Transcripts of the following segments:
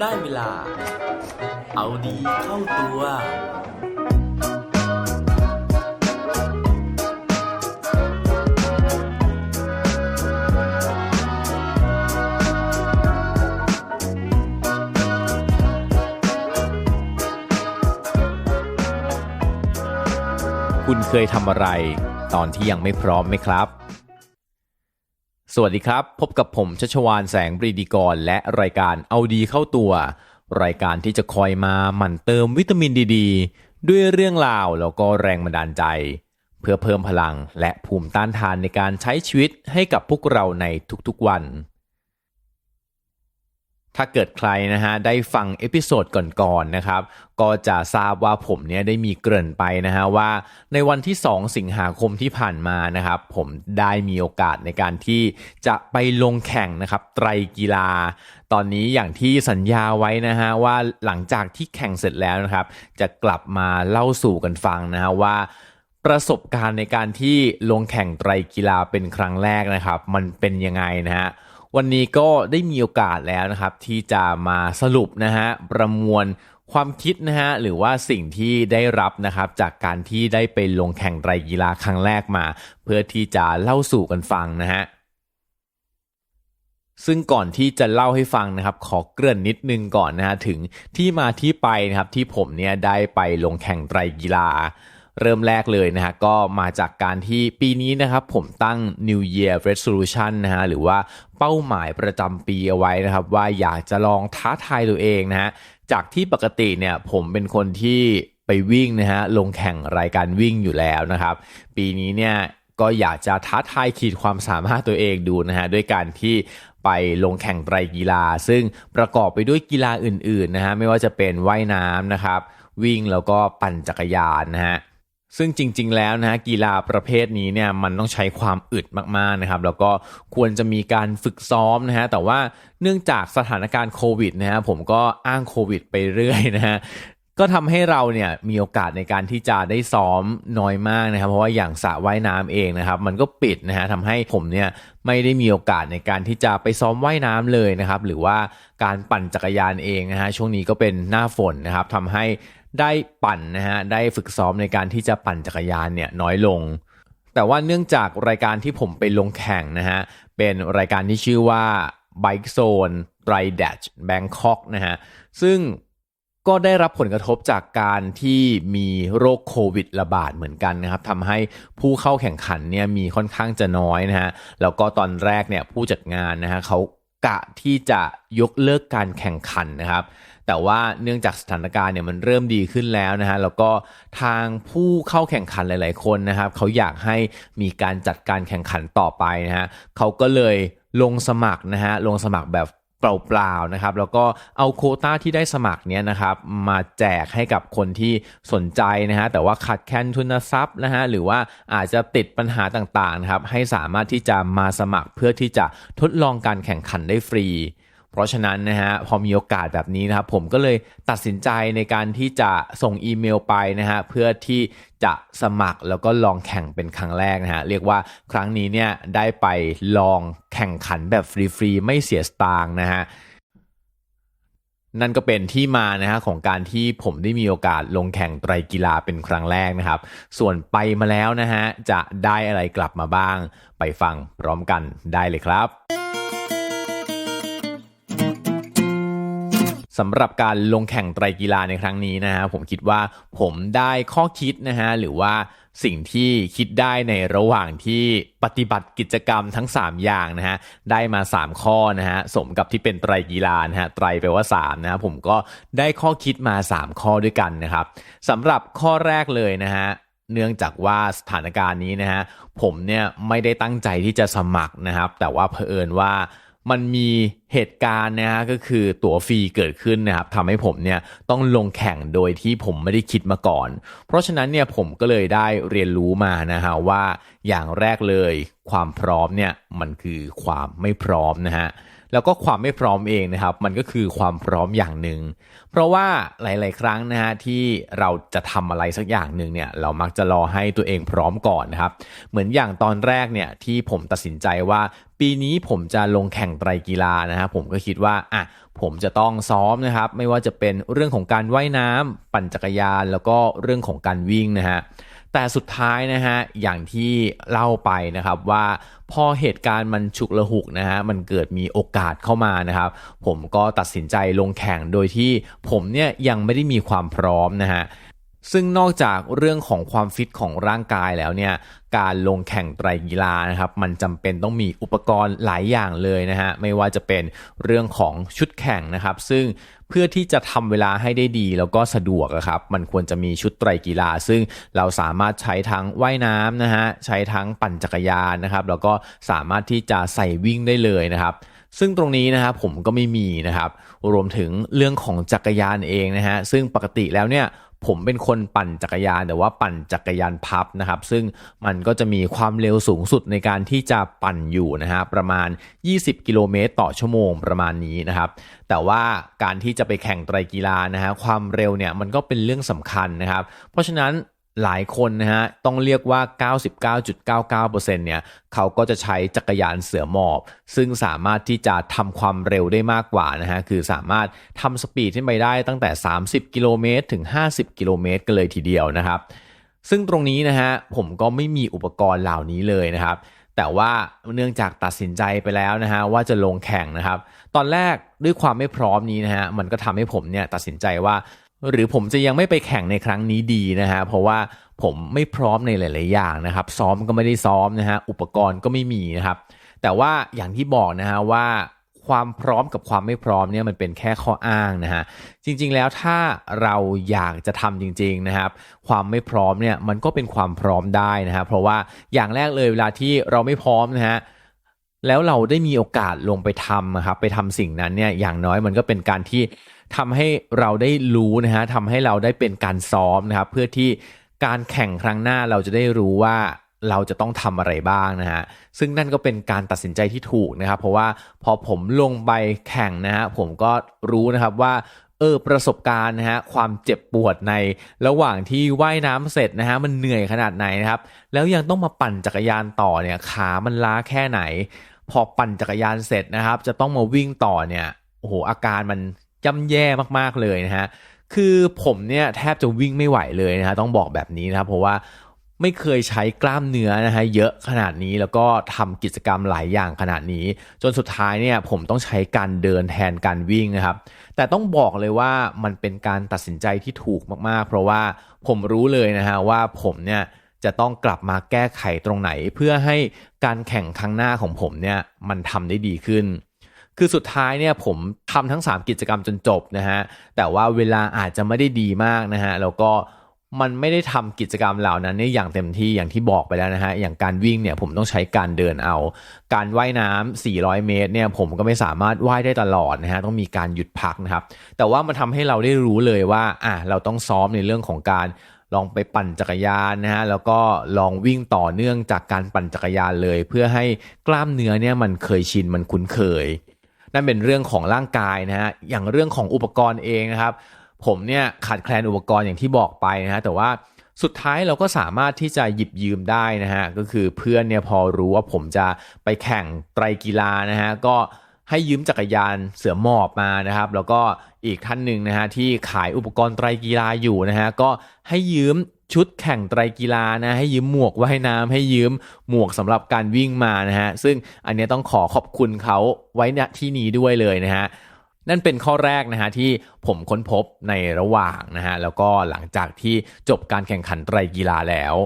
ได้เวลา เอาดีเข้าตัว คุณเคยทำอะไร ตอนที่ยังไม่พร้อมไหมครับ สวัสดีครับ พบกับผมชัชวานแสงบรีดีกร และรายการเอาดีเข้าตัว รายการที่จะคอยมาหมั่นเติมวิตามินดีดด้วยเรื่องราวแล้วก็แรงบันดาลใจ เพื่อเพิ่มพลังและภูมิต้านทานในการใช้ชีวิตให้กับพวกเราในทุกๆวัน ถ้าเกิดใครนะฮะได้ฟังเอพิโซดก่อนๆนะครับ ก็จะทราบว่าผมเนี่ยได้มีเกริ่นไปนะฮะว่าในวันที่ 2 สิงหาคมที่ผ่านมานะครับ ผมได้มีโอกาสในการที่จะไปลงแข่งนะครับไตรกีฬา ตอนนี้อย่างที่สัญญาไว้นะฮะว่าหลังจากที่แข่งเสร็จแล้วนะครับ จะกลับมาเล่าสู่กันฟังนะฮะว่าประสบการณ์ในการที่ลงแข่งไตรกีฬาเป็นครั้งแรกนะครับ มันเป็นยังไงนะฮะ วันนี้ก็ได้มีโอกาสแล้วนะครับ ที่จะมาสรุปนะฮะประมวลความคิดนะฮะหรือว่าสิ่งที่ได้รับนะครับจากการที่ได้ไปลงแข่งไรกีฬาครั้งแรกมา เพื่อที่จะเล่าสู่กันฟังนะฮะซึ่งก่อนที่จะเล่าให้ฟังนะครับ ขอเกริ่นนิดนึงก่อนนะฮะถึงที่มาที่ไปนะครับที่ผมเนี่ยได้ไปลงแข่งไตรกีฬา เริ่มแรกเลยนะฮะก็มาจากการที่ปีนี้นะครับผมตั้ง New Year Resolution นะฮะหรือว่าเป้าหมายประจำปีเอาไว้นะครับ ว่าอยากจะลองท้าทายตัวเองนะฮะจากที่ปกติเนี่ยผมเป็นคนที่ไปวิ่งนะฮะลงแข่งรายการวิ่งอยู่แล้วนะครับ ปีนี้เนี่ยก็อยากจะท้าทายขีดความสามารถตัวเองดูนะฮะด้วยการที่ไปลงแข่งไตรกีฬา ซึ่งประกอบไปด้วยกีฬาอื่นๆนะฮะไม่ว่าจะเป็นว่ายน้ำนะครับ วิ่งแล้วก็ปั่นจักรยานนะฮะ ซึ่งจริง ๆ แล้วนะฮะกีฬาประเภทนี้เนี่ยมันต้องใช้ความอึดมากๆนะครับ แล้วก็ควรจะมีการฝึกซ้อมนะฮะแต่ว่าเนื่องจากสถานการณ์โควิดนะฮะผมก็อ้างโควิดไปเรื่อยนะฮะก็ทำให้เราเนี่ยมีโอกาสในการที่จะได้ซ้อมน้อยมากนะครับ เพราะว่าอย่างสระว่ายน้ำเองนะครับ มันก็ปิดนะฮะทำให้ผมเนี่ยไม่ได้มีโอกาสในการที่จะไปซ้อมว่ายน้ำเลยนะครับ หรือว่าการปั่นจักรยานเองนะฮะช่วงนี้ก็เป็นหน้าฝนนะครับทำให้ ได้ปั่นนะฮะได้ฝึกซ้อมในการที่จะปั่นจักรยานเนี่ยน้อยลง แต่ว่าเนื่องจากรายการที่ผมไปลงแข่งนะฮะเป็นรายการที่ชื่อว่า Bike Zone r i d a s h Bangkok นะฮะซึ่งก็ได้รับผลกระทบจากการที่มีโรคโควิดระบาดเหมือนกันนะครับทำให้ผู้เข้าแข่งขันเนี่ยมีค่อนข้างจะน้อยนะฮะแล้วก็ตอนแรกเนี่ยผู้จัดงานนะฮะเขากะที่จะยกเลิกการแข่งขันนะครับ แต่ว่าเนื่องจากสถานการณ์เนี่ยมันเริ่มดีขึ้นแล้วนะฮะแล้วก็ทางผู้เข้าแข่งขันหลาย ๆ คนนะครับเขาอยากให้มีการจัดการแข่งขันต่อไปนะฮะเขาก็เลยลงสมัครนะฮะลงสมัครแบบเปล่าๆนะครับแล้วก็เอาโคต้าที่ได้สมัครเนี้ยนะครับมาแจกให้กับคนที่สนใจนะฮะแต่ว่าขาดแคลนทุนทรัพย์นะฮะหรือว่าอาจจะติดปัญหาต่างๆนะครับให้สามารถที่จะมาสมัครเพื่อที่จะทดลองการแข่งขันได้ฟรี เพราะฉะนั้นนะฮะพอมีโอกาสแบบนี้นะครับผมก็เลยตัดสินใจในการที่จะส่งอีเมลไปนะฮะเพื่อที่จะสมัครแล้วก็ลองแข่งเป็นครั้งแรกนะฮะเรียกว่าครั้งนี้เนี่ยได้ไปลองแข่งขันแบบฟรีๆไม่เสียสตางค์นะฮะนั่นก็เป็นที่มานะฮะของการที่ผมได้มีโอกาสลงแข่งไตรกีฬาเป็นครั้งแรกนะครับ ส่วนไปมาแล้วนะฮะจะได้อะไรกลับมาบ้าง ไปฟังพร้อมกันได้เลยครับ สำหรับการลงแข่งไตรกีฬาในครั้งนี้นะฮะผมคิดว่าผมได้ข้อคิดนะฮะหรือว่าสิ่งที่คิดได้ในระหว่างที่ปฏิบัติกิจกรรมทั้ง 3 อย่างนะฮะได้มา 3 ข้อนะฮะสมกับที่เป็นไตรกีฬานะฮะไตรแปลว่า3นะฮะผมก็ได้ข้อคิดมา 3 ข้อด้วยกันนะครับสำหรับข้อแรกเลยนะฮะเนื่องจากว่าสถานการณ์นี้นะฮะผมเนี่ยไม่ได้ตั้งใจที่จะสมัครนะครับ แต่ว่าเผอิญว่า มันมีเหตุการณ์นะฮะก็คือตั๋วฟรีเกิดขึ้นนะครับทำให้ผมเนี่ยต้องลงแข่งโดยที่ผมไม่ได้คิดมาก่อน เพราะฉะนั้นเนี่ยผมก็เลยได้เรียนรู้มานะฮะว่าอย่างแรกเลยความพร้อมเนี่ยมันคือความไม่พร้อมนะฮะแล้วก็ความไม่พร้อมเองนะครับ มันก็คือความพร้อมอย่างหนึ่งเพราะว่าหลาย ๆ ครั้งนะฮะที่เราจะทำอะไรสักอย่างหนึ่งเนี่ยเรามักจะรอให้ตัวเองพร้อมก่อนนะครับ เหมือนอย่างตอนแรกเนี่ยที่ผมตัดสินใจว่า ปีนี้ผมจะลงแข่งไตรกีฬานะฮะผมก็คิดว่าอะผมจะต้องซ้อมนะครับ ไม่ว่าจะเป็นเรื่องของการว่ายน้ำปั่นจักรยาน แล้วก็เรื่องของการวิ่งนะฮะแต่สุดท้ายนะฮะอย่างที่เล่าไปนะครับว่าพอเหตุการณ์มันฉุกละหุกนะฮะมันเกิดมีโอกาสเข้ามานะครับ ผมก็ตัดสินใจลงแข่งโดยที่ผมเนี่ยยังไม่ได้มีความพร้อมนะฮะ ซึ่งนอกจากเรื่องของความฟิตของร่างกายแล้วเนี่ยการลงแข่งไตรกีฬานะครับมันจำเป็นต้องมีอุปกรณ์หลายอย่างเลยนะฮะไม่ว่าจะเป็นเรื่องของชุดแข่งนะครับ ซึ่งเพื่อที่จะทำเวลาให้ได้ดี แล้วก็สะดวกครับมันควรจะมีชุดไตรกีฬา ซึ่งเราสามารถใช้ทั้งว่ายน้ำนะฮะใช้ทั้งปั่นจักรยานนะครับ แล้วก็สามารถที่จะใส่วิ่งได้เลยนะครับซึ่งตรงนี้นะครับผมก็ไม่มีนะครับ รวมถึงเรื่องของจักรยานเองนะฮะซึ่งปกติแล้วเนี่ย ผมเป็นคนปั่นจักรยานแต่ว่าปั่นจักรยานพับนะครับ ซึ่งมันก็จะมีความเร็วสูงสุดในการที่จะปั่นอยู่นะฮะประมาณ 20 กิโลเมตรต่อชั่วโมงประมาณนี้นะครับ แต่ว่าการที่จะไปแข่งไตรกีฬานะฮะความเร็วเนี่ยมันก็เป็นเรื่องสำคัญนะครับ เพราะฉะนั้น หลายคนนะฮะต้องเรียกว่า 99.99%เนี่ยเขาก็จะใช้จักรยานเสือหมอบ ซึ่งสามารถที่จะทำความเร็วได้มากกว่านะฮะคือสามารถทำสปีดขึ้นไปได้ตั้งแต่ 30 กิโลเมตรถึง 50 กิโลเมตรกันเลยทีเดียวนะครับ ซึ่งตรงนี้นะฮะผมก็ไม่มีอุปกรณ์เหล่านี้เลยนะครับ แต่ว่าเนื่องจากตัดสินใจไปแล้วนะฮะว่าจะลงแข่งนะครับ ตอนแรกด้วยความไม่พร้อมนี้นะฮะมันก็ทำให้ผมเนี่ยตัดสินใจว่า หรือผมจะยังไม่ไปแข่งในครั้งนี้ดีนะฮะเพราะว่าผมไม่พร้อมในหลาย ๆ อย่างนะครับ ซ้อมก็ไม่ได้ซ้อมนะฮะอุปกรณ์ก็ไม่มีนะครับ แต่ว่าอย่างที่บอกนะฮะว่าความพร้อมกับความไม่พร้อมเนี่ยมันเป็นแค่ข้ออ้างนะฮะจริง ๆ แล้วถ้าเราอยากจะทำจริง ๆ นะครับ ความไม่พร้อมเนี่ยมันก็เป็นความพร้อมได้นะฮะเพราะว่าอย่างแรกเลยเวลาที่เราไม่พร้อมนะฮะ แล้วเราได้มีโอกาสลงไปทำนะครับไปทำสิ่งนั้นเนี่ยอย่างน้อยมันก็เป็นการที่ทำให้เราได้รู้นะฮะทำให้เราได้เป็นการซ้อมนะครับเพื่อที่การแข่งครั้งหน้าเราจะได้รู้ว่าเราจะต้องทำอะไรบ้างนะฮะซึ่งนั่นก็เป็นการตัดสินใจที่ถูกนะครับ เพราะว่าพอผมลงไปแข่งนะฮะผมก็รู้นะครับว่า เออประสบการณ์นะฮะความเจ็บปวดในระหว่างที่ว่ายน้ำเสร็จนะฮะมันเหนื่อยขนาดไหนนะครับ แล้วยังต้องมาปั่นจักรยานต่อเนี่ยขามันล้าแค่ไหน พอปั่นจักรยานเสร็จนะครับ จะต้องมาวิ่งต่อเนี่ยโอ้โหอาการมันย่ำแย่มากๆเลยนะฮะคือผมเนี่ยแทบจะวิ่งไม่ไหวเลยนะฮะต้องบอกแบบนี้นะครับเพราะว่า ไม่เคยใช้กล้ามเนื้อนะฮะเยอะขนาดนี้แล้วก็ทำกิจกรรมหลายอย่างขนาดนี้ จนสุดท้ายเนี่ยผมต้องใช้การเดินแทนการวิ่งนะครับ แต่ต้องบอกเลยว่ามันเป็นการตัดสินใจที่ถูกมากๆ เพราะว่าผมรู้เลยนะฮะว่าผมเนี่ยจะต้องกลับมาแก้ไขตรงไหน เพื่อให้การแข่งครั้งหน้าของผมเนี่ยมันทำได้ดีขึ้น คือสุดท้ายเนี่ยผมทำทั้ง 3 กิจกรรมจนจบนะฮะแต่ว่าเวลาอาจจะไม่ได้ดีมากนะฮะแล้วก็ มันไม่ได้ทำกิจกรรมเหล่านั้นเนี่ยอย่างเต็มที่อย่างที่บอกไปแล้วนะฮะอย่างการวิ่งเนี่ยผมต้องใช้การเดินเอา การว่ายน้ำ400 เมตรเนี่ยผมก็ไม่สามารถว่ายได้ตลอดนะฮะต้องมีการหยุดพักนะครับ แต่ว่ามันทำให้เราได้รู้เลยว่าอะเราต้องซ้อมในเรื่องของการลองไปปั่นจักรยานนะฮะแล้วก็ลองวิ่งต่อเนื่องจากการปั่นจักรยานเลย เพื่อให้กล้ามเนื้อเนี่ยมันเคยชินมันคุ้นเคยนั่นเป็นเรื่องของร่างกายนะฮะ อย่างเรื่องของอุปกรณ์เองนะครับ ผมเนี่ยขาดแคลนอุปกรณ์อย่างที่บอกไปนะฮะแต่ว่าสุดท้ายเราก็สามารถที่จะหยิบยืมได้นะฮะก็คือเพื่อนเนี่ยพอรู้ว่าผมจะไปแข่งไตรกีฬานะฮะก็ให้ยืมจักรยานเสือหมอบมานะครับ แล้วก็อีกท่านหนึ่งนะฮะที่ขายอุปกรณ์ไตรกีฬาอยู่นะฮะก็ให้ยืมชุดแข่งไตรกีฬานะให้ยืมหมวกว่ายน้ำให้ยืมหมวกสำหรับการวิ่งมานะฮะซึ่งอันนี้ต้องขอขอบคุณเขาไว้ณที่นี้ด้วยเลยนะฮะ นั่นเป็นข้อแรกนะฮะที่ผมค้นพบในระหว่างนะฮะแล้วก็หลังจากที่จบการแข่งขันไตรกีฬาแล้ว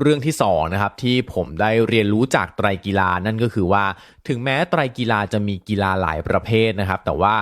เรื่องที่สองนะครับที่ผมได้เรียนรู้จากไตรกีฬานั่นก็คือว่า ถึงแม้ไตรกีฬาจะมีกีฬาหลายประเภทนะครับ แต่ว่า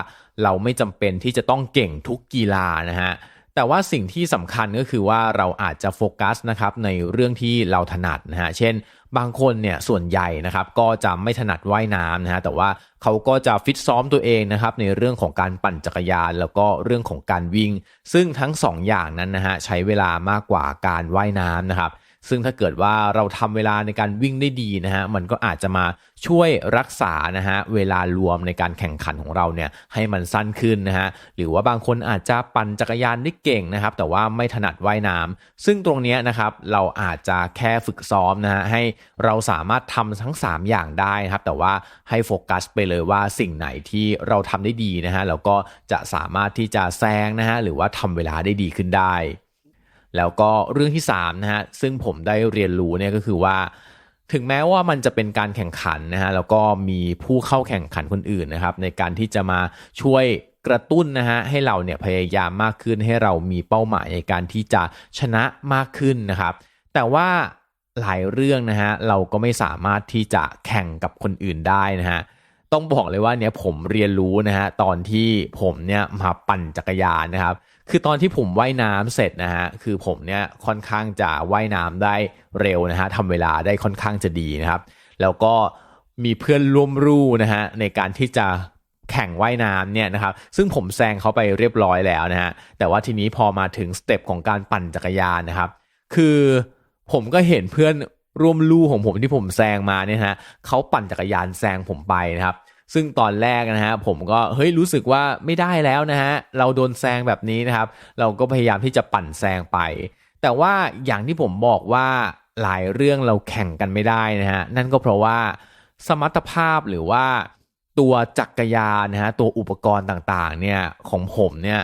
เราไม่จำเป็นที่จะต้องเก่งทุกกีฬานะฮะแต่ว่าสิ่งที่สำคัญก็คือว่าเราอาจจะโฟกัสนะครับในเรื่องที่เราถนัดนะฮะ เช่น บางคนเนี่ยส่วนใหญ่นะครับก็จะไม่ถนัดว่ายน้ำนะฮะแต่ว่าเขาก็จะฟิตซ้อมตัวเองนะครับในเรื่องของการปั่นจักรยาน แล้วก็เรื่องของการวิ่ง ซึ่งทั้งสองอย่างนั้นนะฮะใช้เวลามากกว่าการว่ายน้ำนะครับ ซึ่งถ้าเกิดว่าเราทำเวลาในการวิ่งได้ดีนะฮะมันก็อาจจะมาช่วยรักษานะฮะเวลารวมในการแข่งขันของเราเนี่ยให้มันสั้นขึ้นนะฮะหรือว่าบางคนอาจจะปั่นจักรยานได้เก่งนะครับแต่ว่าไม่ถนัดว่ายน้ำซึ่งตรงนี้นะครับเราอาจจะแค่ฝึกซ้อมนะฮะให้เราสามารถทำทั้ง 3 อย่างได้นะครับแต่ว่าให้โฟกัสไปเลยว่าสิ่งไหนที่เราทำได้ดีนะฮะแล้วก็จะสามารถที่จะแซงนะฮะหรือว่าทำเวลาได้ดีขึ้นได้ แล้วก็เรื่องที่3นะฮะซึ่งผมได้เรียนรู้เนี่ยก็คือว่า ถึงแม้ว่ามันจะเป็นการแข่งขันนะฮะแล้วก็มีผู้เข้าแข่งขันคนอื่นนะครับ ในการที่จะมาช่วยกระตุ้นนะฮะให้เราเนี่ยพยายามมากขึ้นให้เรามีเป้าหมายในการที่จะชนะมากขึ้นนะครับ แต่ว่าหลายเรื่องนะฮะเราก็ไม่สามารถที่จะแข่งกับคนอื่นได้นะฮะ ต้องบอกเลยว่าเนี่ยผมเรียนรู้นะฮะตอนที่ผมเนี่ยมาปั่นจักรยานนะครับ คือตอนที่ผมว่ายน้ำเสร็จนะฮะคือผมเนี่ยค่อนข้างจะว่ายน้ำได้เร็วนะฮะทำเวลาได้ค่อนข้างจะดีนะครับ แล้วก็มีเพื่อนร่วมรู่นะฮะในการที่จะแข่งว่ายน้ำเนี่ยนะครับซึ่งผมแซงเขาไปเรียบร้อยแล้วนะฮะแต่ว่าทีนี้พอมาถึงสเต็ปของการปั่นจักรยานนะครับ คือผมก็เห็นเพื่อน ร่วมลู่ของผมที่ผมแซงมาเนี่ยฮะเขาปั่นจักรยานแซงผมไปนะครับ ซึ่งตอนแรกนะฮะผมก็เฮ้ยรู้สึกว่าไม่ได้แล้วนะฮะเราโดนแซงแบบนี้นะครับ เราก็พยายามที่จะปั่นแซงไป แต่ว่าอย่างที่ผมบอกว่าหลายเรื่องเราแข่งกันไม่ได้นะฮะนั่นก็เพราะว่าสมรรถภาพหรือว่าตัวจักรยานนะฮะตัวอุปกรณ์ต่างๆเนี่ยของผมเนี่ย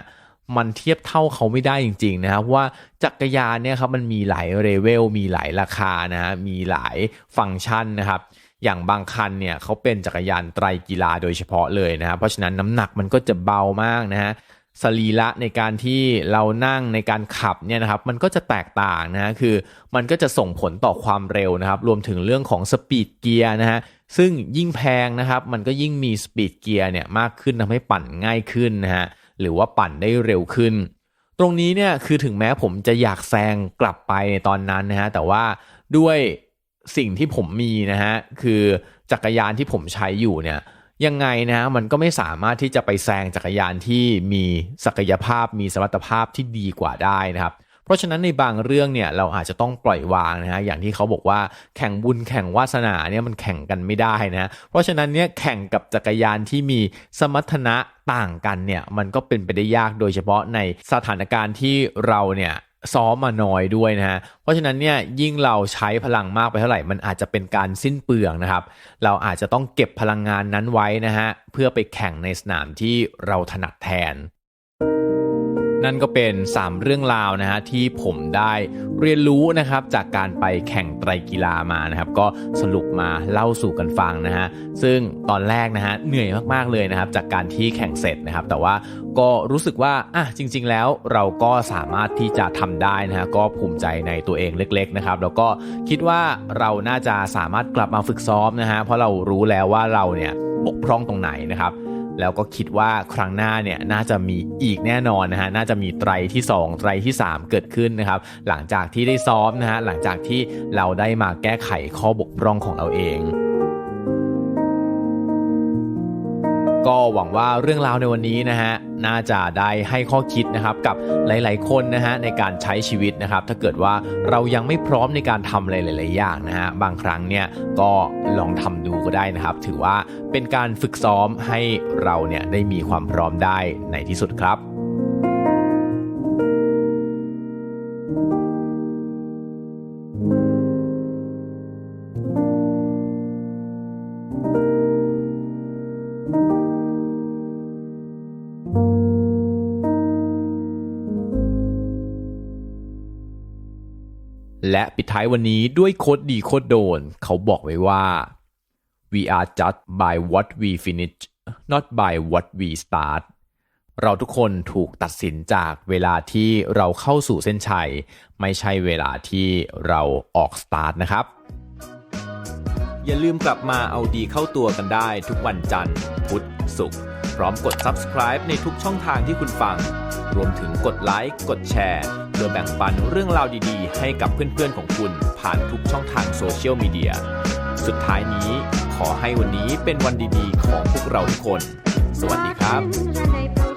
มันเทียบเท่าเขาไม่ได้จริง ๆ นะครับว่าจักรยานเนี่ยครับมันมีหลายเลเวลมีหลายราคานะฮะมีหลายฟังก์ชันนะครับอย่างบางคันเนี่ยเขาเป็นจักรยานไตรกีฬาโดยเฉพาะเลยนะครับเพราะฉะนั้นน้ำหนักมันก็จะเบามากนะฮะสรีระในการที่เรานั่งในการขับเนี่ยนะครับมันก็จะแตกต่างนะฮะคือมันก็จะส่งผลต่อความเร็วนะครับรวมถึงเรื่องของสปีดเกียร์นะฮะซึ่งยิ่งแพงนะครับมันก็ยิ่งมีสปีดเกียร์เนี่ยมากขึ้นทำให้ปั่นง่ายขึ้นนะฮะ หรือว่าปั่นได้เร็วขึ้น ตรงนี้เนี่ยคือถึงแม้ผมจะอยากแซงกลับไปในตอนนั้นนะฮะแต่ว่าด้วยสิ่งที่ผมมีนะฮะคือจักรยานที่ผมใช้อยู่เนี่ยยังไงนะฮะมันก็ไม่สามารถที่จะไปแซงจักรยานที่มีศักยภาพมีสมรรถภาพที่ดีกว่าได้นะครับ เพราะฉะนั้นในบางเรื่องเนี่ยเราอาจจะต้องปล่อยวางนะฮะอย่างที่เขาบอกว่าแข่งบุญแข่งวาสนาเนี่ยมันแข่งกันไม่ได้นะเพราะฉะนั้นเนี่ยแข่งกับจักรยานที่มีสมรรถนะต่างกันเนี่ยมันก็เป็นไปได้ยากโดยเฉพาะในสถานการณ์ที่เราเนี่ยซ้อมมาน้อยด้วยนะฮะ เพราะฉะนั้นเนี่ยยิ่งเราใช้พลังมากไปเท่าไหร่มันอาจจะเป็นการสิ้นเปลืองนะครับ เราอาจจะต้องเก็บพลังงานนั้นไว้นะฮะเพื่อไปแข่งในสนามที่เราถนัดแทน นั่นก็เป็น 3 เรื่องราวนะฮะที่ผมได้เรียนรู้นะครับจากการไปแข่งไตรกีฬามานะครับก็สรุปมาเล่าสู่กันฟังนะฮะซึ่งตอนแรกนะฮะเหนื่อยมากๆเลยนะครับจากการที่แข่งเสร็จนะครับ แต่ว่าก็รู้สึกว่าอะจริง ๆ แล้วเราก็สามารถที่จะทำได้นะฮะก็ภูมิใจในตัวเองเล็กๆนะครับแล้วก็คิดว่าเราน่าจะสามารถกลับมาฝึกซ้อมนะฮะเพราะเรารู้แล้วว่าเราเนี่ยบกพร่องตรงไหนนะครับ แล้วก็คิดว่าครั้งหน้าเนี่ยน่าจะมีอีกแน่นอนนะฮะน่าจะมีไตรที่ 2 ไตรที่ 3 เกิดขึ้นนะครับหลังจากที่ได้ซ้อมนะฮะหลังจากที่เราได้มาแก้ไขข้อบกพร่องของเราเอง ก็หวังว่าเรื่องราวในวันนี้นะฮะน่าจะได้ให้ข้อคิดนะครับกับหลาย ๆ คนนะฮะในการใช้ชีวิตนะครับ ถ้าเกิดว่าเรายังไม่พร้อมในการทำอะไรหลาย ๆ อย่างนะฮะบางครั้งเนี่ยก็ลองทำดูก็ได้นะครับ ถือว่าเป็นการฝึกซ้อมให้เราเนี่ยได้มีความพร้อมได้ในที่สุดครับ และปิดท้ายวันนี้ด้วยโคดดีโคดโดน เขาบอกไว้ว่า we are judged by what we finish not by what we start เราทุกคนถูกตัดสินจากเวลาที่เราเข้าสู่เส้นชัย ไม่ใช่เวลาที่เราออกสตาร์ทนะครับ อย่าลืมกลับมาเอาดีเข้าตัวกันได้ทุกวันจันทร์ พุธศุกร์พร้อมกด subscribe ในทุกช่องทางที่คุณฟัง รวมถึงกดไลค์กดแชร์ พื่อแบ่งปันเรื่องราวดีๆ ให้กับเพื่อนๆของคุณผ่านทุกช่องทางโซเชียลมีเดีย สุดท้ายนี้ขอให้วันนี้เป็นวันดีๆ ของพวกเราทุกคน สวัสดีครับ